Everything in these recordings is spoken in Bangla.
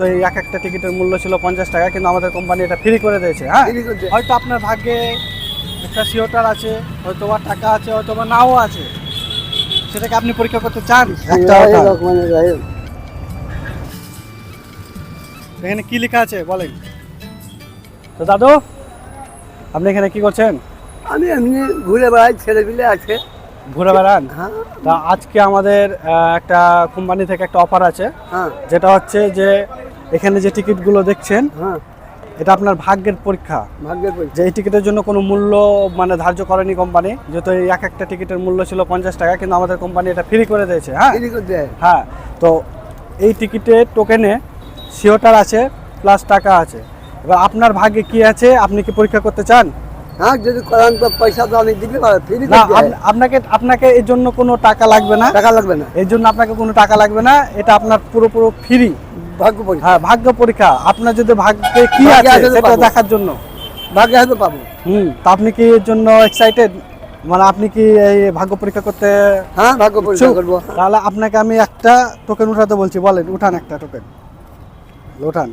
তো এই এক একটা টিকিটের মূল্য ছিল পঞ্চাশ টাকা কিন্তু আমাদের কোম্পানি এটা ফ্রি করে দিয়েছে হ্যাঁ। হয়তো আপনার ভাগ্যে একটা সিওটার আছে হয়তো বা টাকা আছে হয়তো বা নাও আছে। সেটাকে আপনি পরীক্ষা করতে চান? একটা রহিম। এখানে কি লেখা আছে বলেন? তো দাদু আপনি এখানে কি করছেন? আমি এমনি ঘুরে বেড়াই ছেলে পিলে আছে। ঘুরে বেড়ান? হ্যাঁ। তা আজকে আমাদের একটা কোম্পানি থেকে একটা অফার আছে হ্যাঁ। যেটা হচ্ছে যে এখানে যে টিকিটগুলো দেখছেন হ্যাঁ। এটা আপনার ভাগ্যের পরীক্ষা। ভাগ্যের পরীক্ষা। যে এই টিকিটের জন্য কোনো মূল্য মানে ধার্য করেনি কোম্পানি যেহেতু এই এক একটা টিকিটের মূল্য ছিল পঞ্চাশ টাকা কিন্তু আমাদের কোম্পানি এটা ফ্রি করে দিয়েছে হ্যাঁ? হ্যাঁ তো এই টিকিটের টোকেনে সিওটার আছে প্লাস টাকা আছে। এবার আপনার ভাগ্যে কি আছে? আপনি কি পরীক্ষা করতে চান? হ্যাঁ যদি করান তো পয়সা তো ফ্রি আপ- আপনাকে আপনাকে এর জন্য কোনো টাকা লাগবে না। টাকা লাগবে না। এর জন্য আপনাকে কোনো টাকা লাগবে না এটা আপনার পুরোপুরো ফ্রি ভাগ্য পরীক্ষা। হ্যাঁ ভাগ্য পরীক্ষা। আপনার যদি ভাগ্যে কি আছে সেটা দেখার জন্য। ভাগ্যে হয়তো পাবো। হুম তা আপনি কি এর জন্য এক্সাইটেড মানে আপনি কি এই ভাগ্য পরীক্ষা করতে হ্যাঁ ভাগ্য পরীক্ষা করব। তাহলে আপনাকে আমি একটা টোকেন উঠাতে বলছি বলেন উঠান একটা টোকেন উঠান।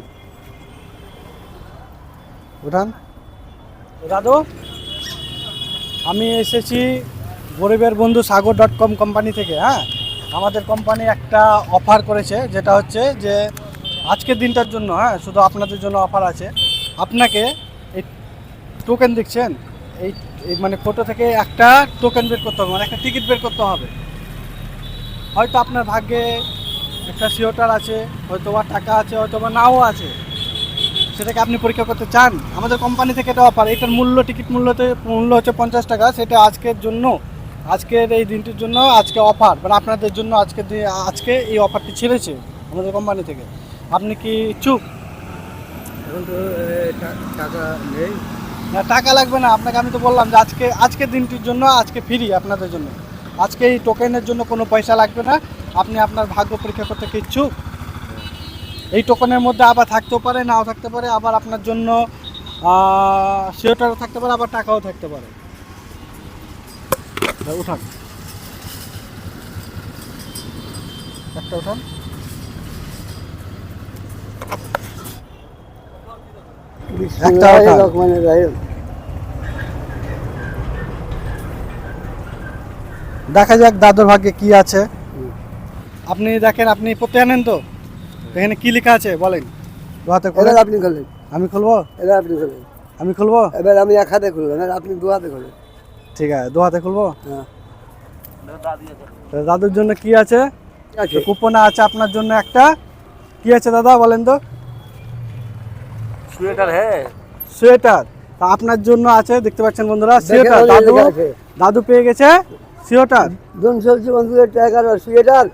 উঠান। দাদু আমি এসেছি গরিবের বন্ধু সাগর ডট কম কোম্পানি থেকে হ্যাঁ? আমাদের কোম্পানি একটা অফার করেছে যেটা হচ্ছে যে আজকের দিনটার জন্য হ্যাঁ শুধু আপনাদের জন্য অফার আছে। আপনাকে এই টোকেন দেখছেন? এই মানে ফটো থেকে একটা টোকেন বের করতে হবে মানে একটা টিকিট বের করতে হবে। হয়তো আপনার ভাগ্যে একটা সিওটার আছে হয়তো বা টাকা আছে হয়তো বা নাও আছে। সেটাকে আপনি পরীক্ষা করতে চান। আমাদের কোম্পানি থেকে এটা অফার এটার মূল্য টিকিট মূল্যতে, মূল্য হচ্ছে পঞ্চাশ টাকা, সেটা আজকের জন্য, আজকের এই দিনটির জন্য আজকে অফার মানে আপনাদের জন্য আজকে আজকে এই অফারটি ছেড়েছে আমাদের কোম্পানি থেকে। আপনি কি ইচ্ছুক? এখন তো টাকা নেই। না টাকা লাগবে না আপনাকে আমি তো বললাম যে আজকে আজকের দিনটির জন্য আজকে ফ্রি আপনাদের জন্য। আজকে এই টোকেনের জন্য কোনো পয়সা লাগবে না আপনি আপনার ভাগ্য পরীক্ষা করতে কি ইচ্ছুক? এই টোকেনের মধ্যে আবার থাকতেও পারে নাও থাকতে পারে আবার আপনার জন্য সিওটারও থাকতে পারে আবার টাকাও থাকতে পারে। উঠান। একটা উঠান। দেখা যাক দাদুর ভাগ্যে কি আছে। আপনি দেখেন আপনি পড়তে জানেন তো? এখানে কি লেখা আছে বলেন। হাতে এবার আপনি খোলেন আমি খুলবো? এবার আপনি খোলেন আমি খুলবো? এবার আমি এক হাতে খুলবেন আর আপনি দু হাতে খোলেন ঠিক আছে দু হাতে খুলবো? হ্যাঁ। দাদুর জন্য কি আছে? কুপনে আছে আপনার জন্য একটা। কি আছে দাদা বলেন তো? সোয়েটার হ্যাঁ। সোয়েটার আপনার জন্য আছে দেখতে পাচ্ছেন বন্ধুরা সোয়েটার দাদু দাদু পেয়ে গেছে সোয়েটার চলছে বন্ধুদের টাকার সোয়েটার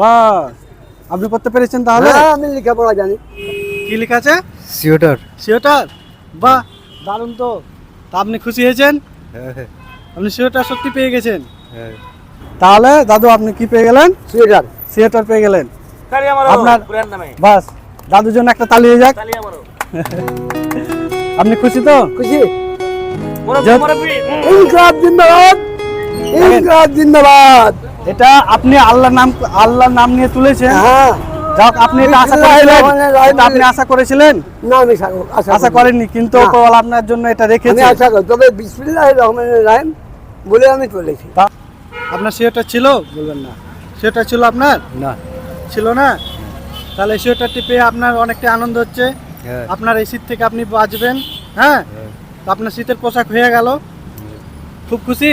বাস। আপনি করতে পেরেছেন তাহলে? আমি লেখাপড়া জানি। কি লেখা আছে? সোয়েটার সোয়েটার বা দারুণ তো। তা আপনি খুশি হয়েছেন? হ্যাঁ, হ্যাঁ। আপনি সোয়েটার সত্যি পেয়ে গেছেন? হ্যাঁ। তাহলে দাদু আপনি কি পেয়ে গেলেন? সোয়েটার সোয়েটার পেয়ে গেলেন। আপনার বাস দাদুর জন্য একটা তালি হয়ে যাক। আপনি খুশি তো? খুশি। ইনকলাব জিন্দাবাদ। ইনকলাব জিন্দাবাদ। এটা আপনি আল্লাহর নাম আল্লাহর নাম নিয়ে তুলেছেন। হ্যাঁ। যাক আপনি এটা আশা করেছিলেন। এটা আপনি আশা করেছিলেন? না আমি আশা- করেননি কিন্তু। আপনার জন্য এটা আমি আশা করি। তবে বিসমিল্লাহ রহমান রাহিম বলে আমি চলেছি। আপনার সোয়েটার ছিল? বলবেন না। সোয়েটার ছিল আপনার? না। ছিল না? তাহলে সোয়েটারটি পেয়ে আপনার অনেকটা আনন্দ হচ্ছে। আপনার এই শীত থেকে আপনি বাঁচবেন হ্যাঁ? তো আপনার শীতের পোশাক হয়ে গেল। খুব খুশি?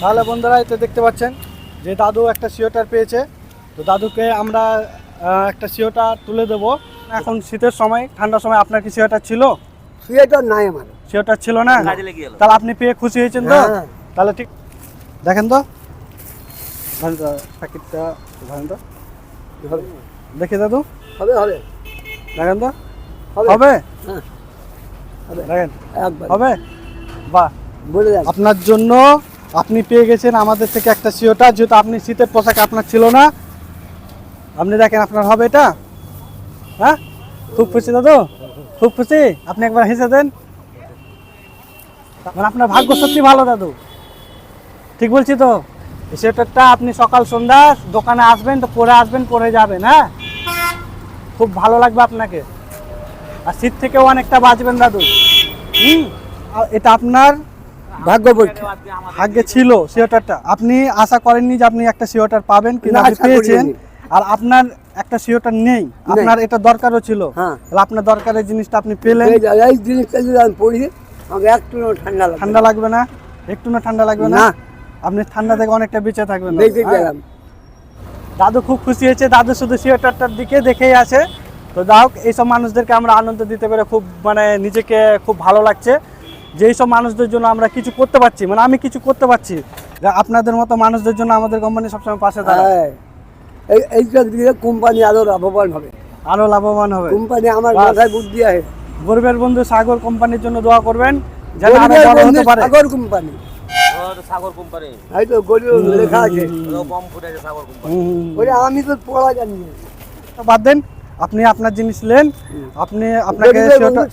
তাহলে বন্ধুরা এতে দেখতে পাচ্ছেন যে দাদু একটা সোয়েটার পেয়েছে। তো দাদুকে আমরা একটা সোয়েটার তুলে দেবো। এখন শীতের সময় ঠান্ডার সময় আপনার কি সোয়েটার ছিল? সোয়েটার নাই আমার। সোয়েটার ছিল না? কাজে তাহলে আপনি পেয়ে খুশি হয়েছেন তো? হ্যাঁ। তাহলে ঠিক দেখেন তো। তো প্যাকেটটা তো? দেখি দাদু? হবে হবে। দেখেন তো? হবে। হবে? হ্যাঁ। দেখেন হবে? বাহ। আপনার জন্য আপনি পেয়ে গেছেন আমাদের থেকে একটা সিওটার যেহেতু আপনি শীতের পোশাক আপনার ছিল না। আপনি দেখেন আপনার হবে এটা। হ্যাঁ? খুব খুশি দাদু? খুব খুশি? আপনি একবার হেসে দেন। মানে আপনার ভাগ্য সত্যি ভালো দাদু। ঠিক বলছি তো? সোয়েটারটা আপনি সকাল সন্ধ্যা দোকানে আসবেন তো পরে আসবেন পরে যাবেন হ্যাঁ? খুব ভালো লাগবে আপনাকে। আর শীত থেকেও অনেকটা বাঁচবেন দাদু। হুম? এটা আপনার ভাগ্য পরীক্ষা। ভাগ্যে ছিল সিওটারটা। আপনি আশা করেননি যে আপনি একটা সিওটার পাবেন কিন্তু না, আপনি আশা পেয়েছেন। আর আপনার একটা সিওটার নেই। আপনার এটা দরকারও ছিল। হ্যাঁ। তাহলে আপনার দরকারের জিনিসটা আপনি পেলেন। এই জিনিসটা যদি আমি পড়ি আমাকে একটু ঠান্ডা ঠান্ডা লাগবে না? একটু না ঠান্ডা লাগবে না। আপনি ঠান্ডা থেকে অনেকটা বেঁচে থাকবেন বেঁচে হ্যাঁ। গেলাম। দাদু খুব খুশি হয়েছে দাদু শুধু সিওটারটার দিকে দেখেই আছে। তো যাই হোক এইসব মানুষদেরকে আমরা আনন্দ দিতে পেরে খুব মানে নিজেকে খুব ভালো লাগছে। যে এইসব মানুষদের জন্য আমরা কিছু করতে পারছি মানে আমি কিছু করতে পারছি আপনাদের মতো মানুষদের জন্য আমাদের কোম্পানি সবসময় পাশে দাঁড়ায়। হ্যাঁ। এই এইসব দিকে কোম্পানি আরও লাভবান হবে। আরও লাভবান হবে। কোম্পানি আমার। মাথায় বুদ্ধি আছে। গরিবের বন্ধু সাগর কোম্পানির জন্য দোয়া করবেন যেন আরও বড় হতে পারে। Sagar company Sagar company. এই তো গরিব লেখা আছে। কম ফুটে সাগর কোম্পানি। ওরে আমি তো পড়া জানি বাদ দেন আপনি আপনার জিনিস নেন আপনি আপনাকে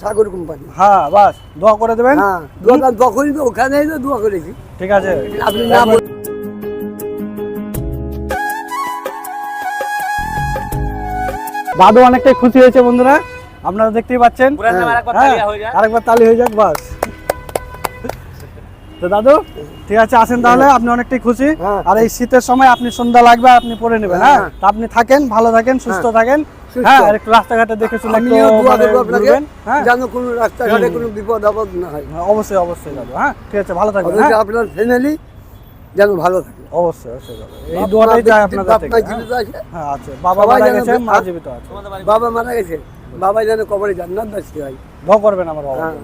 সাগর কোম্পানি। হ্যাঁ বাস দোয়া করে দেবেন। হ্যাঁ তো ওখানেই তো দোয়া করেছি। ঠিক আছে। আপনি না দাদু অনেকটাই খুশি হয়েছে বন্ধুরা। আপনারা দেখতেই পাচ্ছেন। হ্যাঁ, হয়ে আরেকবার তালি হয়ে যাক বাস। তো দাদু ঠিক আছে আসেন তাহলে আপনি অনেকটাই খুশি। হ্যাঁ। আর এই শীতের সময় আপনি সন্ধ্যা লাগবে আপনি পরে নেবেন হ্যাঁ? হ্যাঁ। আপনি থাকেন ভালো থাকেন সুস্থ থাকেন। সুস্থ। হ্যাঁ আর একটু রাস্তাঘাটে দেখে শুনে একটু আমিও দোয়া মানে করব আপনাকে ঘুরবেন, হ্যাঁ? যেন কোনো রাস্তাঘাটে কোনো বিপদ আপদ না হয়। হ্যাঁ, অবশ্যই অবশ্যই দাদু হ্যাঁ? ঠিক আছে ভালো থাকবেন অথচ হ্যাঁ? আপনার ফ্যামিলি যেন ভালো থাকে। অবশ্যই অবশ্যই এই দোয়াটাই চাই হ্যাঁ? জীবিত আছে। হ্যাঁ আছে। বাবা মারা গেছে মা জীবিত আছে। বাবা মারা গেছে বাবা যেন কবরে জান্নাত বাসি হয়। দোয়া করবেন আমার বাবা হ্যাঁ।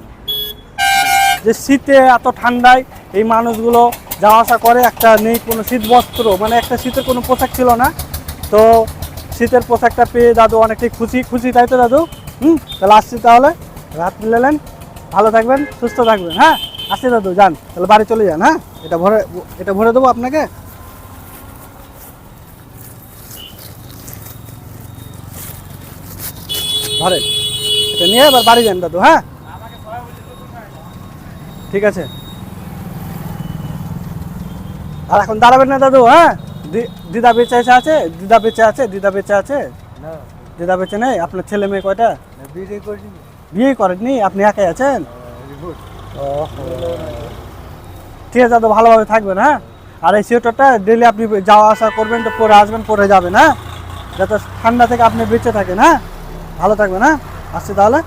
যে শীতে এত ঠান্ডায় এই মানুষগুলো যাওয়া আসা করে, একটা নেই কোনো শীত বস্ত্র মানে একটা শীতের কোনো পোশাক ছিল না। তো শীতের পোশাকটা পেয়ে দাদু অনেকটাই খুশি খুশি, তাই তো দাদু? হুম, তাহলে আসছি তাহলে। রাত মিলালেন ভালো থাকবেন, সুস্থ থাকবেন হ্যাঁ? আসছি দাদু, যান, তাহলে বাড়ি চলে যান হ্যাঁ? এটা ভরে এটা ভরে দেবো আপনাকে। ধরে এটা নিয়ে এবার বাড়ি যান দাদু হ্যাঁ? ঠিক আছে। আর এখন দাঁড়াবেন না দাদু হ্যাঁ? দিদা বেঁচে এসে আছে দিদা বেঁচে আছে দিদা বেঁচে আছে। দিদা বেঁচে নেই আপনার ছেলে মেয়ে কয়টা? বিয়ে করেননি আপনি একাই আছেন? ঠিক আছে দাদু ভালোভাবে থাকবেন হ্যাঁ? আর এই সোয়েটারটা ডেলি আপনি যাওয়া আসা করবেন তো পরে আসবেন পরে যাবেন হ্যাঁ? যাতে ঠান্ডা থেকে আপনি বেঁচে থাকেন হ্যাঁ? ভালো থাকবেন হ্যাঁ? আসছি তাহলে।